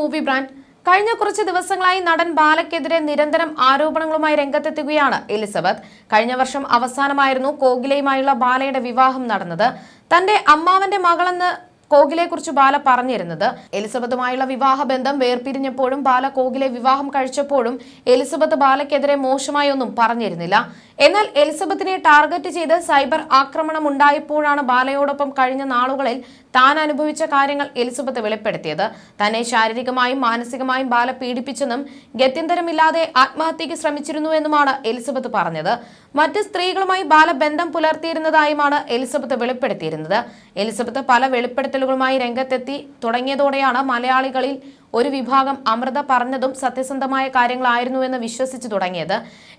Movie brand. കഴിഞ്ഞ കുറച്ച് ദിവസങ്ങളായി നടൻ ബാലയ്ക്കെതിരെ നിരന്തരം ആരോപണങ്ങളുമായി രംഗത്തെത്തുകയാണ് എലിസബത്ത്. കഴിഞ്ഞ വർഷം അവസാനമായിരുന്നു കോകിലയുമായുള്ള ബാലയുടെ വിവാഹം നടന്നത്. തന്റെ അമ്മാവന്റെ മകളെന്ന് കോകിലയെക്കുറിച്ച് ബാല പറഞ്ഞിരുന്നത്. എലിസബത്തുമായുള്ള വിവാഹബന്ധം വേർപിരിഞ്ഞപ്പോഴും ബാല കോകിലെ വിവാഹം കഴിച്ചപ്പോഴും എലിസബത്ത് ബാലയ്ക്കെതിരെ മോശമായൊന്നും പറഞ്ഞിരുന്നില്ല. എന്നാൽ എലിസബത്തിനെ ടാർഗറ്റ് ചെയ്ത് സൈബർ ആക്രമണം ഉണ്ടായപ്പോഴാണ് ബാലയോടൊപ്പം കഴിഞ്ഞ നാളുകളിൽ താൻ അനുഭവിച്ച കാര്യങ്ങൾ എലിസബത്ത് വെളിപ്പെടുത്തിയത്. തന്നെ ശാരീരികമായും മാനസികമായും ബാല പീഡിപ്പിച്ചെന്നും ഗത്യന്തരമില്ലാതെ ആത്മഹത്യക്ക് ശ്രമിച്ചിരുന്നുവെന്നുമാണ് എലിസബത്ത് പറഞ്ഞത്. മറ്റ് സ്ത്രീകളുമായി ബാല ബന്ധം പുലർത്തിയിരുന്നതായുമാണ് എലിസബത്ത് വെളിപ്പെടുത്തിയിരുന്നത്. എലിസബത്ത് പല വെളിപ്പെടുത്തലുകളുമായി രംഗത്തെത്തി തുടങ്ങിയതോടെയാണ് മലയാളികളിൽ ഒരു വിഭാഗം അമൃത പറഞ്ഞതും സത്യസന്ധമായ കാര്യങ്ങളായിരുന്നുവെന്ന് വിശ്വസിച്ചു തുടങ്ങിയത്.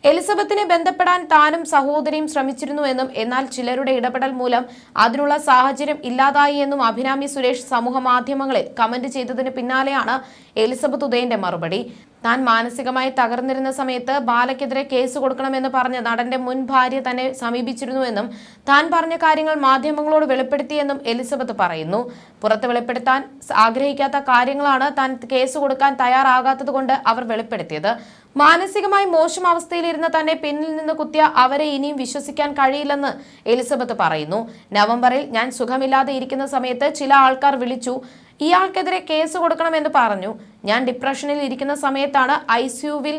എലിസബത്തിനെ ബന്ധപ്പെടാൻ താനും സഹോദരിയും ശ്രമിച്ചിരുന്നുവെന്നും എന്നാൽ ചിലരുടെ ഇടപെടൽ മൂലം അതിനുള്ള സാഹചര്യം ഇല്ലാതായി എന്നും അഭിരാമി സുരേഷ് സമൂഹ മാധ്യമങ്ങളിൽ കമന്റ് ചെയ്തതിന് പിന്നാലെയാണ് എലിസബത്ത് ഉദയന്റെ മറുപടി. താൻ മാനസികമായി തകർന്നിരുന്ന സമയത്ത് ബാലയ്ക്കെതിരെ കേസ് കൊടുക്കണമെന്ന് പറഞ്ഞ് നടന്റെ മുൻ ഭാര്യ തന്നെ സമീപിച്ചിരുന്നുവെന്നും താൻ പറഞ്ഞ കാര്യങ്ങൾ മാധ്യമങ്ങളോട് വെളിപ്പെടുത്തിയെന്നും എലിസബത്ത് പറയുന്നു. പുറത്ത് വെളിപ്പെടുത്താൻ ആഗ്രഹിക്കാത്ത കാര്യങ്ങളാണ് താൻ കേസ് കൊടുക്കാൻ തയ്യാറാകാത്തത് അവർ വെളിപ്പെടുത്തിയത്. മാനസികമായി മോശം അവസ്ഥയിലിരുന്ന തന്നെ പിന്നിൽ നിന്ന് കുത്തിയ അവരെ ഇനിയും വിശ്വസിക്കാൻ കഴിയില്ലെന്ന് എലിസബത്ത് പറയുന്നു. നവംബറിൽ ഞാൻ സുഖമില്ലാതെ ഇരിക്കുന്ന സമയത്ത് ചില ആൾക്കാർ വിളിച്ചു ഇയാൾക്കെതിരെ കേസ് കൊടുക്കണമെന്ന് പറഞ്ഞു. ഞാൻ ഡിപ്രഷനിൽ ഇരിക്കുന്ന സമയത്താണ് ഐ സിയുവിൽ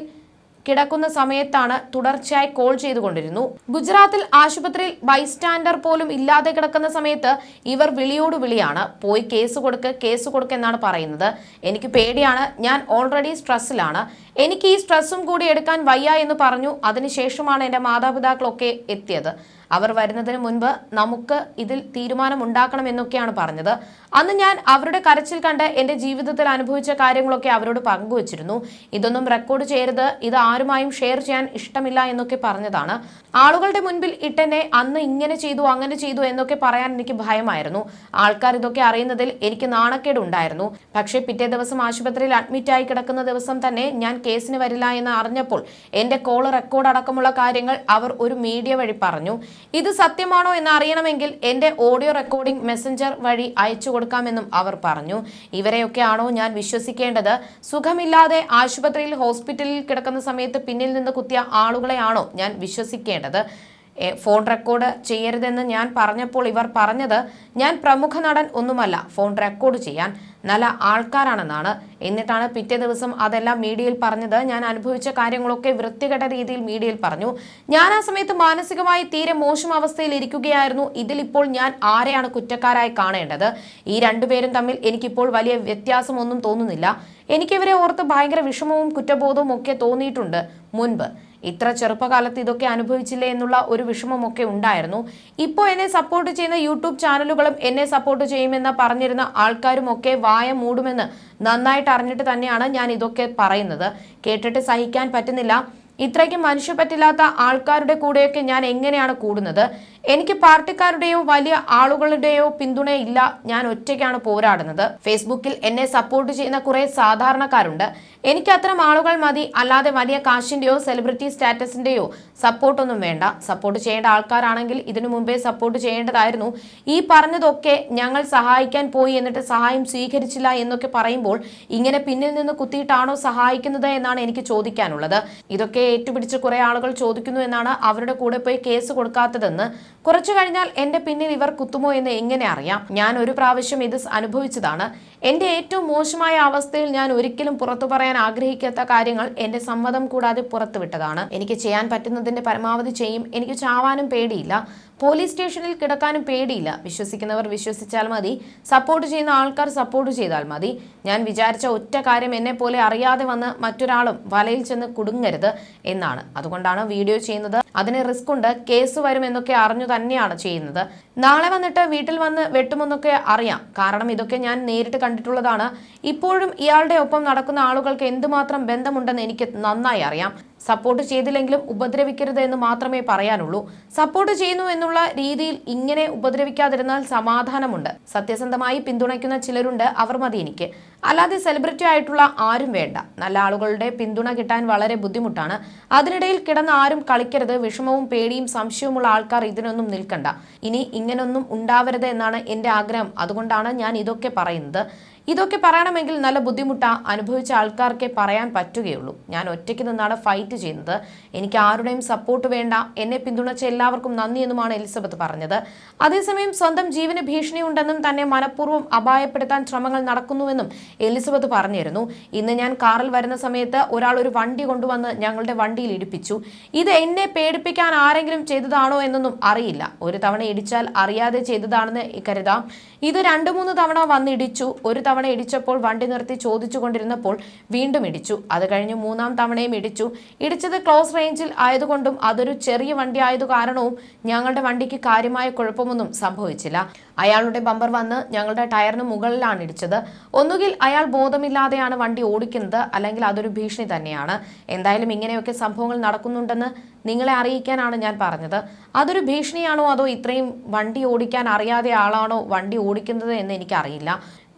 കിടക്കുന്ന സമയത്താണ് തുടർച്ചയായി കോൾ ചെയ്തുകൊണ്ടിരുന്നു. ഗുജറാത്തിൽ ആശുപത്രിയിൽ ബൈസ്റ്റാൻഡർ പോലും ഇല്ലാതെ കിടക്കുന്ന സമയത്ത് ഇവർ വിളിയോട് വിളിയാണ്. പോയി കേസ് കൊടുക്ക് കേസ് കൊടുക്ക് എന്നാണ് പറയുന്നത്. എനിക്ക് പേടിയാണ്. ഞാൻ ഓൾറെഡി സ്ട്രെസ്സിലാണ് എനിക്ക് ഈ സ്ട്രെസ്സും കൂടി എടുക്കാൻ വയ്യ എന്ന് പറഞ്ഞു. അതിനുശേഷമാണ് എന്റെ മാതാപിതാക്കളൊക്കെ എത്തിയത്. അവർ വരുന്നതിന് മുൻപ് നമുക്ക് ഇതിൽ തീരുമാനം ഉണ്ടാക്കണം എന്നൊക്കെയാണ് പറഞ്ഞത്. അന്ന് ഞാൻ അവരുടെ കരച്ചിൽ കണ്ട് എന്റെ ജീവിതത്തിൽ അനുഭവിച്ച കാര്യങ്ങളൊക്കെ അവരോട് പങ്കുവച്ചിരുന്നു. ഇതൊന്നും റെക്കോർഡ് ചെയ്യരുത്. ഇത് ആരുമായും ഷെയർ ചെയ്യാൻ ഇഷ്ടമില്ല എന്നൊക്കെ പറഞ്ഞതാണ്. ആളുകളുടെ മുൻപിൽ ഇട്ടെന്നെ അന്ന് ഇങ്ങനെ ചെയ്തു അങ്ങനെ ചെയ്തു എന്നൊക്കെ പറയാൻ എനിക്ക് ഭയമായിരുന്നു. ആൾക്കാർ ഇതൊക്കെ അറിയുന്നതിൽ എനിക്ക് നാണക്കേട് ഉണ്ടായിരുന്നു പക്ഷേ പിറ്റേ ദിവസം ആശുപത്രിയിൽ അഡ്മിറ്റായി കിടക്കുന്ന ദിവസം തന്നെ ഞാൻ കേസിന് വരില്ല എന്ന് അറിഞ്ഞപ്പോൾ എന്റെ കോൾ റെക്കോർഡ് അടക്കമുള്ള കാര്യങ്ങൾ അവർ ഒരു മീഡിയ വഴി പറഞ്ഞു. ഇത് സത്യമാണോ എന്ന് അറിയണമെങ്കിൽ എന്റെ ഓഡിയോ റെക്കോർഡിംഗ് മെസ്സഞ്ചർ വഴി അയച്ചു കൊടുക്കാമെന്നും അവർ പറഞ്ഞു. ഇവരെയൊക്കെയാണോ ഞാൻ വിശ്വസിക്കേണ്ടത്? സുഖമില്ലാതെ ആശുപത്രിയിൽ ഹോസ്പിറ്റലിൽ കിടക്കുന്ന സമയത്ത് പിന്നിൽ നിന്ന് കുത്തിയ ആളുകളെയാണോ ഞാൻ വിശ്വസിക്കേണ്ടത്? ഫോൺ റെക്കോർഡ് ചെയ്യരുതെന്ന് ഞാൻ പറഞ്ഞപ്പോൾ ഇവർ പറഞ്ഞത് ഞാൻ പ്രമുഖ നടൻ ഒന്നുമല്ല ഫോൺ റെക്കോർഡ് ചെയ്യാൻ. നല്ല ആൾക്കാരാണെന്നാണ്. എന്നിട്ടാണ് പിറ്റേ ദിവസം അതെല്ലാം മീഡിയയിൽ പറഞ്ഞത്. ഞാൻ അനുഭവിച്ച കാര്യങ്ങളൊക്കെ വൃത്തികെട്ട രീതിയിൽ മീഡിയയിൽ പറഞ്ഞു. ഞാൻ ആ സമയത്ത് മാനസികമായി തീരെ മോശം അവസ്ഥയിൽ ഇരിക്കുകയായിരുന്നു. ഇതിലിപ്പോൾ ഞാൻ ആരെയാണ് കുറ്റക്കാരായി കാണേണ്ടത്? ഈ രണ്ടുപേരും തമ്മിൽ എനിക്കിപ്പോൾ വലിയ വ്യത്യാസമൊന്നും തോന്നുന്നില്ല. എനിക്കിവരെ ഓർത്ത് ഭയങ്കര വിഷമവും കുറ്റബോധവും ഒക്കെ തോന്നിയിട്ടുണ്ട് മുൻപ്. ഇത്ര ചെറുപ്പകാലത്ത് ഇതൊക്കെ അനുഭവിച്ചില്ലേ എന്നുള്ള ഒരു വിഷമമൊക്കെ ഉണ്ടായിരുന്നു. ഇപ്പോൾ എന്നെ സപ്പോർട്ട് ചെയ്യുന്ന യൂട്യൂബ് ചാനലുകളും എന്നെ സപ്പോർട്ട് ചെയ്യുമെന്ന് പറഞ്ഞിരുന്ന ആൾക്കാരും ഒക്കെ വായ മൂടുമെന്ന് നന്നായിട്ട് അറിഞ്ഞിട്ട് തന്നെയാണ് ഞാൻ ഇതൊക്കെ പറയുന്നത്. കേട്ടിട്ട് സഹിക്കാൻ പറ്റുന്നില്ല. ഇത്രയ്ക്ക് മനുഷ്യപ്പറ്റില്ലാത്ത ആൾക്കാരുടെ കൂടെയൊക്കെ ഞാൻ എങ്ങനെയാണ് കൂടുന്നത്? എനിക്ക് പാർട്ടിക്കാരുടെയോ വലിയ ആളുകളുടെയോ പിന്തുണയില്ല ഞാൻ ഒറ്റയ്ക്കാണ് പോരാടുന്നത്. ഫേസ്ബുക്കിൽ എന്നെ സപ്പോർട്ട് ചെയ്യുന്ന കുറെ സാധാരണക്കാരുണ്ട്. എനിക്ക് അത്തരം ആളുകൾ മതി. അല്ലാതെ വലിയ കാശിന്റെയോ സെലിബ്രിറ്റി സ്റ്റാറ്റസിന്റെയോ സപ്പോർട്ടൊന്നും വേണ്ട. സപ്പോർട്ട് ചെയ്യേണ്ട ആൾക്കാരാണെങ്കിൽ ഇതിനു മുമ്പേ സപ്പോർട്ട് ചെയ്യേണ്ടതായിരുന്നു. ഈ പറഞ്ഞതൊക്കെ ഞങ്ങൾ സഹായിക്കാൻ പോയി എന്നിട്ട് സഹായം സ്വീകരിച്ചില്ല എന്നൊക്കെ പറയുമ്പോൾ ഇങ്ങനെ പിന്നിൽ നിന്ന് കുത്തിയിട്ടാണോ സഹായിക്കുന്നത് എന്നാണ് എനിക്ക് ചോദിക്കാനുള്ളത്. ഇതൊക്കെ ഏറ്റുപിടിച്ച് കുറെ ആളുകൾ ചോദിക്കുന്നു എന്നാണ് അവരുടെ കൂടെ പോയി കേസ് കൊടുക്കാത്തതെന്ന് കുറച്ചു കഴിഞ്ഞാൽ എന്റെ പിന്നിൽ ഇവർ കുത്തുമോ എന്ന് എങ്ങനെ അറിയാം? ഞാൻ ഒരു പ്രാവശ്യം ഇത് അനുഭവിച്ചതാണ്. എന്റെ ഏറ്റവും മോശമായ അവസ്ഥയിൽ ഞാൻ ഒരിക്കലും പുറത്തു പറയാൻ ആഗ്രഹിക്കാത്ത കാര്യങ്ങൾ എന്റെ സമ്മതം കൂടാതെ പുറത്തുവിട്ടതാണ് എനിക്ക് ചെയ്യാൻ പറ്റുന്നതിന്റെ പരമാവധി ചെയ്യും. എനിക്ക് ചാവാനും പേടിയില്ല. പോലീസ് സ്റ്റേഷനിൽ കിടക്കാനും പേടിയില്ല. വിശ്വസിക്കുന്നവർ വിശ്വസിച്ചാൽ മതി. സപ്പോർട്ട് ചെയ്യുന്ന ആൾക്കാർ സപ്പോർട്ട് ചെയ്താൽ മതി. ഞാൻ വിചാരിച്ച ഒറ്റ കാര്യം എന്നെ പോലെ അറിയാതെ വന്ന് മറ്റൊരാളും വലയിൽ ചെന്ന് കുടുങ്ങരുത് എന്നാണ്. അതുകൊണ്ടാണ് വീഡിയോ ചെയ്യുന്നത്. അതിന് റിസ്ക് ഉണ്ട്. കേസ് വരും എന്നൊക്കെ അറിഞ്ഞു തന്നെയാണ് ചെയ്യുന്നത്. നാളെ വന്നിട്ട് വീട്ടിൽ വന്ന് വെട്ടുമെന്നൊക്കെ അറിയാം. കാരണം ഇതൊക്കെ ഞാൻ നേരിട്ട് കണ്ടിട്ടുള്ളതാണ്. ഇപ്പോഴും ഇയാളുടെ ഒപ്പം നടക്കുന്ന ആളുകൾക്ക് എന്തുമാത്രം ബന്ധമുണ്ടെന്ന് എനിക്ക് നന്നായി അറിയാം. സപ്പോർട്ട് ചെയ്തില്ലെങ്കിലും ഉപദ്രവിക്കരുത് എന്ന് മാത്രമേ പറയാനുള്ളൂ. സപ്പോർട്ട് ചെയ്യുന്നു എന്നുള്ള രീതിയിൽ ഇങ്ങനെ ഉപദ്രവിക്കാതിരുന്നാൽ സമാധാനമുണ്ട്. സത്യസന്ധമായി പിന്തുണയ്ക്കുന്ന ചിലരുണ്ട് അവർ മതി എനിക്ക്. അല്ലാതെ സെലിബ്രിറ്റി ആയിട്ടുള്ള ആരും വേണ്ട. നല്ല ആളുകളുടെ പിന്തുണ കിട്ടാൻ വളരെ ബുദ്ധിമുട്ടാണ്. അതിനിടയിൽ കിടന്ന് ആരും കളിക്കരുത്. വിഷമവും പേടിയും സംശയവുമുള്ള ആൾക്കാർ ഇതിനൊന്നും നിൽക്കണ്ട. ഇനി ഇങ്ങനൊന്നും ഉണ്ടാവരുത് എന്നാണ് എന്റെ ആഗ്രഹം. അതുകൊണ്ടാണ് ഞാൻ ഇതൊക്കെ പറയുന്നത്. ഇതൊക്കെ പറയണമെങ്കിൽ നല്ല ബുദ്ധിമുട്ടാ അനുഭവിച്ച ആൾക്കാർക്കേ പറയാൻ പറ്റുകയുള്ളൂ. ഞാൻ ഒറ്റയ്ക്ക് നിന്നാണ് ഫൈറ്റ് ചെയ്യുന്നത്. എനിക്ക് ആരുടെയും സപ്പോർട്ട് വേണ്ട. എന്നെ പിന്തുണച്ച എല്ലാവർക്കും നന്ദി എന്നുമാണ് എലിസബത്ത് പറഞ്ഞത്. അതേസമയം സ്വന്തം ജീവന് ഭീഷണിയുണ്ടെന്നും തന്നെ മനഃപൂർവം അപായപ്പെടുത്താൻ ശ്രമങ്ങൾ നടക്കുന്നുവെന്നും എലിസബത്ത് പറഞ്ഞിരുന്നു. ഇന്ന് ഞാൻ കാറിൽ വരുന്ന സമയത്ത് ഒരാൾ ഒരു വണ്ടി കൊണ്ടുവന്ന് ഞങ്ങളുടെ വണ്ടിയിൽ ഇടിപ്പിച്ചു. ഇത് എന്നെ പേടിപ്പിക്കാൻ ആരെങ്കിലും ചെയ്തതാണോ എന്നൊന്നും അറിയില്ല. ഒരു തവണ ഇടിച്ചാൽ അറിയാതെ ചെയ്തതാണെന്ന് കരുതാം. ഇത് രണ്ടു മൂന്ന് തവണ വന്നിടിച്ചു ഒരു തവണ ഇടിച്ചപ്പോൾ വണ്ടി നിർത്തി ചോദിച്ചു കൊണ്ടിരുന്നപ്പോൾ വീണ്ടും ഇടിച്ചു. അത് കഴിഞ്ഞ് മൂന്നാം തവണയും ഇടിച്ചു. ഇടിച്ചത് ക്ലോസ് റേഞ്ചിൽ ആയതുകൊണ്ടും അതൊരു ചെറിയ വണ്ടി ആയതു കാരണവും ഞങ്ങളുടെ വണ്ടിക്ക് കാര്യമായ കുഴപ്പമൊന്നും സംഭവിച്ചില്ല. അയാളുടെ ബമ്പർ വന്ന് ഞങ്ങളുടെ ടയറിന് മുകളിലാണ് ഇടിച്ചത്. ഒന്നുകിൽ അയാൾ ബോധമില്ലാതെയാണ് വണ്ടി ഓടിക്കുന്നത് അല്ലെങ്കിൽ അതൊരു ഭീഷണി തന്നെയാണ്. എന്തായാലും ഇങ്ങനെയൊക്കെ സംഭവങ്ങൾ നടക്കുന്നുണ്ടെന്ന് നിങ്ങളെ അറിയിക്കാനാണ് ഞാൻ പറഞ്ഞത്. അതൊരു ഭീഷണിയാണോ അതോ ഇത്രയും വണ്ടി ഓടിക്കാൻ അറിയാതെ ആളാണോ വണ്ടി ഓടിക്കുന്നത് എന്ന് എനിക്കറിയില്ല.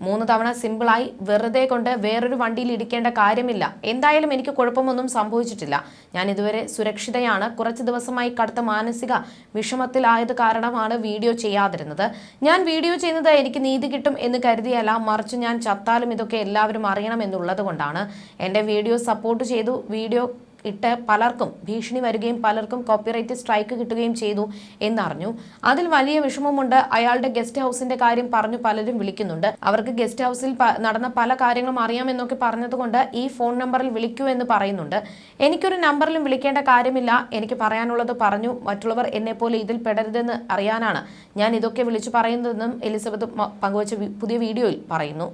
മൂന്ന് തവണ സിമ്പിളായി വെറുതെ കൊണ്ട് വേറൊരു വണ്ടിയിൽ ഇടിക്കേണ്ട കാര്യമില്ല. എന്തായാലും എനിക്ക് കുഴപ്പമൊന്നും സംഭവിച്ചിട്ടില്ല. ഞാൻ ഇതുവരെ സുരക്ഷിതയാണ്. കുറച്ച് ദിവസമായി കടുത്ത മാനസിക വിഷമത്തിലായത് കാരണമാണ് വീഡിയോ ചെയ്യാതിരുന്നത്. ഞാൻ വീഡിയോ ചെയ്യുന്നത് എനിക്ക് നീതി കിട്ടും എന്ന് കരുതിയല്ല. മറിച്ച് ഞാൻ ചത്താലും ഇതൊക്കെ എല്ലാവരും അറിയണം എന്നുള്ളത് കൊണ്ടാണ്. എന്റെ വീഡിയോ സപ്പോർട്ട് ചെയ്തു. വീഡിയോ ഇട്ട് പലർക്കും ഭീഷണി വരികയും പലർക്കും കോപ്പിറൈറ്റ് സ്ട്രൈക്ക് കിട്ടുകയും ചെയ്തു എന്നറിഞ്ഞു. അതിൽ വലിയ വിഷമമുണ്ട്. അയാളുടെ ഗസ്റ്റ് ഹൗസിന്റെ കാര്യം പറഞ്ഞു പലരും വിളിക്കുന്നുണ്ട്. അവർക്ക് ഗസ്റ്റ് ഹൗസിൽ നടന്ന പല കാര്യങ്ങളും അറിയാമെന്നൊക്കെ പറഞ്ഞതുകൊണ്ട് ഈ ഫോൺ നമ്പറിൽ വിളിക്കൂ എന്ന് പറയുന്നുണ്ട്. എനിക്കൊരു നമ്പറിലും വിളിക്കേണ്ട കാര്യമില്ല. എനിക്ക് പറയാനുള്ളത് പറഞ്ഞു. മറ്റുള്ളവർ എന്നെ പോലെ ഇതിൽ പെടരുതെന്ന് അറിയാനാണ് ഞാൻ ഇതൊക്കെ വിളിച്ചു പറയുന്നതെന്നും എലിസബത്ത് പങ്കുവച്ച പുതിയ വീഡിയോയിൽ പറയുന്നു.